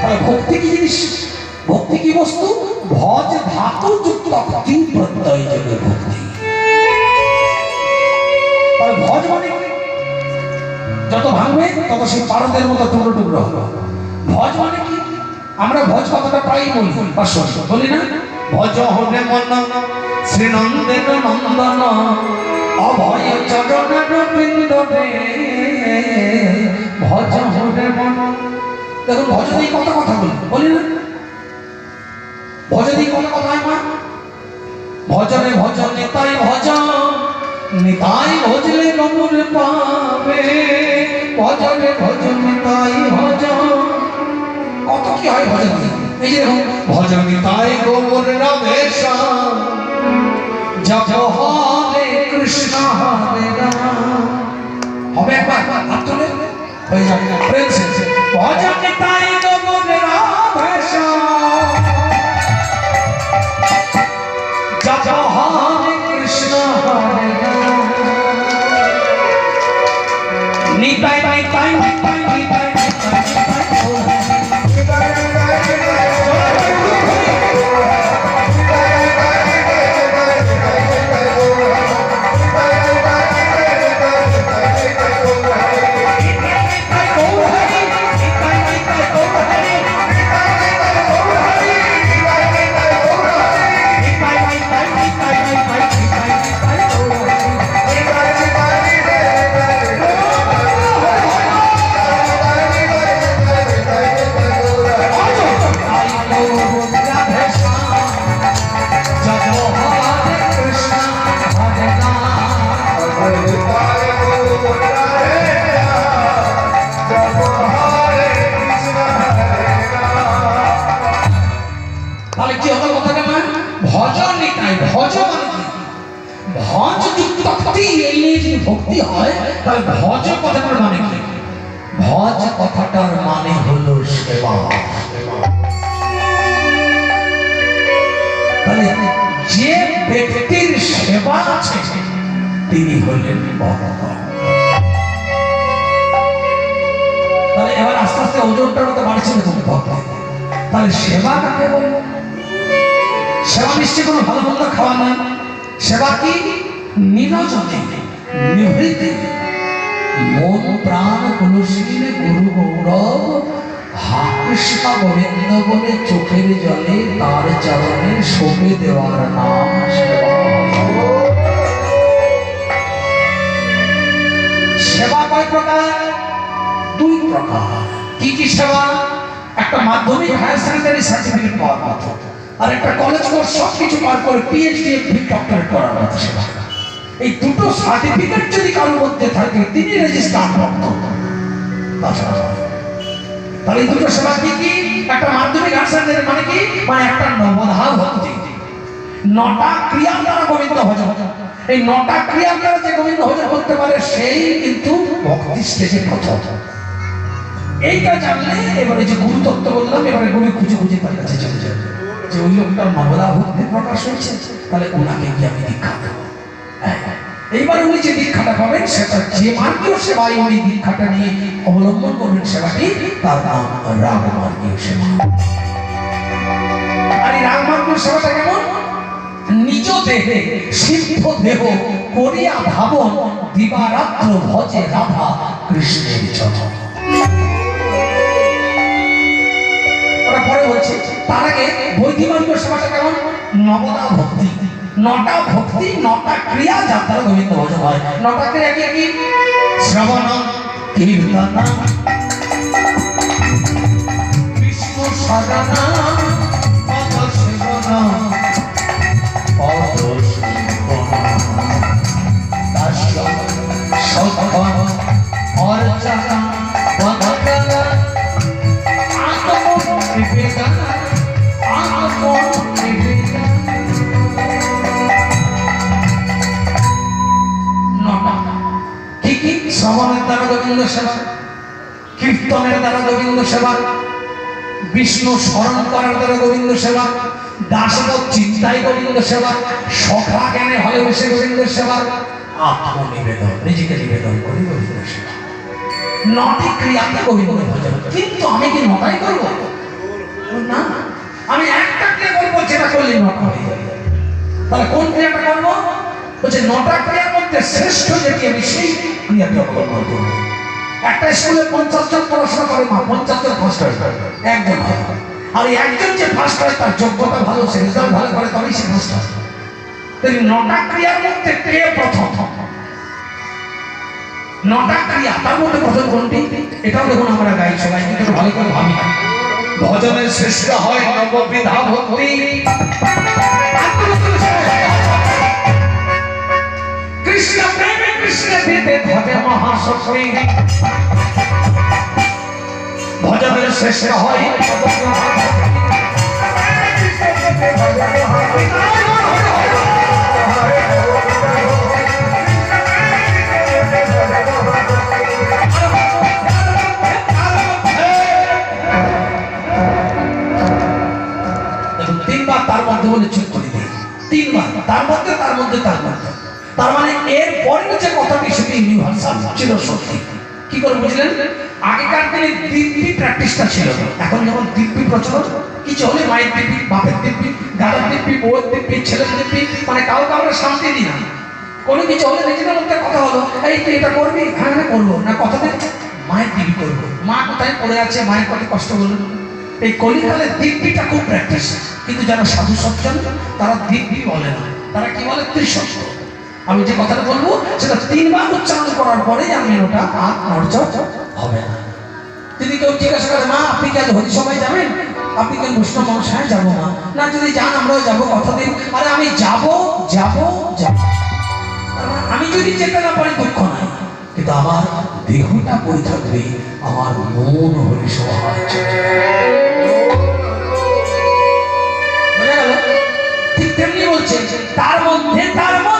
তাহলে ভক্তি কি জিনিস? ভক্তি কি বস্তু? ভজ, ধাতু, যুক্ত ভক্তি প্রত্যয় যোগে ভক্তি। তাহলে ভজ মানে কি? যত ভাঙবে, তত সেই পারদের মতো টুকরো টুকরো হবে। ভজ মানে কি? আমরা ভজ কথাটা প্রায়ই বলি, বা শুনি, বলি না? ভজ হলে মন শ্রীনন্দের নন্দন, অভয় চরণের বৃন্দ ভজ হলে মন দেখুন ভজ দিয়ে কত কথা বলি বলি না ভজ দিয়ে কত কথা হয়, মা? ভজনে ভজনে তাই ভজ নিতাই ভজলে নমুর পাবে। ভজনে ভজনে তাই ভজ কত কি হয় ভজন এই যে ভজনে তাই গোবর রামেশ হয়ে যাবে। প্রেম শেষে ভজনে গোবর রামেশ তাহলে ভজ কথাটার মানে কি? ভজ কথাটার মানে হলো সেবা। যে ব্যক্তির সেবা আছে, তিনি হলেন ভগবান তাহলে এবার আস্তে আস্তে ওজনটার মতো বাড়ছে না তুমি ভক্তি। তাহলে সেবা কাকে বলে? সেবা নিশ্চয় কোনো ভালো মন্দ খাওয়া নয়। সেবা কি? নিরজনে, নিভৃতে। মন প্রাণ গুরু গৌরব গোবিন্দ বলে চোখের জলে তার চরণে শোভে দেওয়ার নাম সেবা। প্রকার? দুই প্রকার। কি কি সেবা? একটা মাধ্যমিক পাওয়ার আর একটা কলেজ কোর্স সব কিছু পার করে পিএইচডি ডক্টরেট করার মতো সেবা। এই দুটো সার্টিফিকেট যদি কারোর মধ্যে থাকে, তিনি রেজিস্টার তাহলে দুটো সেবা কি কি? একটা মাধ্যমিক হায়ার মানে কি? মানে একটা নবধা ভক্তি। নটা ক্রিয়া দ্বারা গোবিন্দ ভজন। এই নটা ক্রিয়া দ্বারা যে গোবিন্দ ভজন করতে পারে, সেই কিন্তু ভক্তি স্টেজে প্রথম এইটা জানলে এবারে যে গুরু তত্ত্ব বললাম, এবারে গুরু খুঁজে খুঁজে তার কাছে চলে যাবে। যে ওই লোকটার নবদা ভক্তি প্রকাশ হয়েছে, তাহলে ওনাকে গিয়ে আমি দীক্ষা দেবো। এইবারে উনি যে দীক্ষাটা পাবেন, সেটা যে মার্গীয় সেবায় উনি দীক্ষাটা নিয়ে অবলম্বন করবেন সেবাটি, তার নাম রাম মার্গীয় সেবা। আর এই রাম মার্গীয় সেবাটা কেমন? নিজ দেহে, সিদ্ধ দেহ করিয়া ভাবন দিবারাত্র ভজে রাধা কৃষ্ণের চরণ ওরা পরে বলছে। তার আগে বৈদিমার্গ সেবাটা কেমন? নবদা ভক্তি। নটা ভক্তি, নটা ক্রিয়া যার দ্বারা গোবিন্দ ভজন হয়। নটা ক্রিয়া কি কি? শ্রবণ, কীর্তন। অর্চনা। সেবা কীর্তনের দ্বারা গোবিন্দ সেবা, বিষ্ণু স্মরণ করার দ্বারা গোবিন্দ সেবা চিন্তায় গোবিন্দ সেবা, সখা জ্ঞানে গোবিন্দ সেবা, আত্মনিবেদন, নিজেকে নিবেদন গোবিন্দ সেবা। নটি ক্রিয়াতে গোবিন্দ ভজন। কিন্তু আমি কি নটাই করব? না। আমি একটা ক্রিয়া করব যেটা করলে নটা হয়ে যাবে। তাহলে কোন ক্রিয়াটা করব? বলছে, নটা ক্রিয়ার মধ্যে শ্রেষ্ঠ যেটি আমি সেই ক্রিয়াটি অবলম্বন করব। একটা স্কুলে পঞ্চাশ জন পড়াশোনা করে মা পঞ্চাশ জন ফার্স্ট হয় একজন। আর একজন যে ফার্স্ট হয় তার যোগ্যতা ভালো সে রেজাল্ট ভালো করে তবেই সে ফার্স্ট হয় নটা ক্রিয়ার মধ্যে কে প্রথম? নটা ক্রিয়া তার মধ্যে প্রথম কোনটি? এটাও দেখুন আমরা গাই সবাই কিন্তু ভালো করে ভাবি ভজনের শ্রেষ্ঠ হয় নববিধা ভক্তি কৃষ্ণ প্রেমে কৃষ্ণ দিতে ধরে মহাশক্তি। ভজনের শ্রেষ্ঠ হয়। তিনবার তার মধ্যে বলে চুপ করে দিই তিনবার। তার মধ্যে তার মধ্যে তার মধ্যে। তার মানে এর পরের যে কথাটি সেটি ইউনিভার্সাল ছিল সত্যি। কি করে বুঝলেন? আগেকার দিনে দিব্যি প্র্যাকটিসটা ছিল এখন যখন দিব্যি প্রচলন, কিছু হলে মায়ের দিব্যি, বাপের দিব্যি, দাদার দিব্যি, বউয়ের দিব্যি, ছেলের দিব্যি মানে কাউকে আমরা শান্তি দিই না। কোনো কিছু হলে নিজেদের মধ্যে কথা হলো, এই তুই এটা করবি? হ্যাঁ হ্যাঁ করব। না, কথা মায়ের দিবি করব। মা কোথায় পড়ে আছে? মায়ের কত কষ্ট হলো? এই কলিকালে দিব্যিটা খুব প্র্যাকটিস কিন্তু যারা সাধু সজ্জন, তারা দিব্যি বলে না। তারা কি বলে? ত্রিশস্ত আমি যে কথাটা বলব, সেটা তিনবার উচ্চারণ করার পরে আর মেনুটা আর হবে না। যদি কেউ জিজ্ঞাসা করে, মা, আপনি হরি সবাই যাবেন? আপনি কেন বৈষ্ণব মানুষ হ্যাঁ যাব মা। না, যদি যান, আমরাও যাব কতদিন আরে, আমি যাব যাব যাব। মানে আমি যদি যেতে না পারি, দুঃখ নাই। কিন্তু আমার দেহটা পড়ে থাকবে, আমার মন হরি ঠিক তেমনি বলছে, তার মধ্যে তার মধ্যে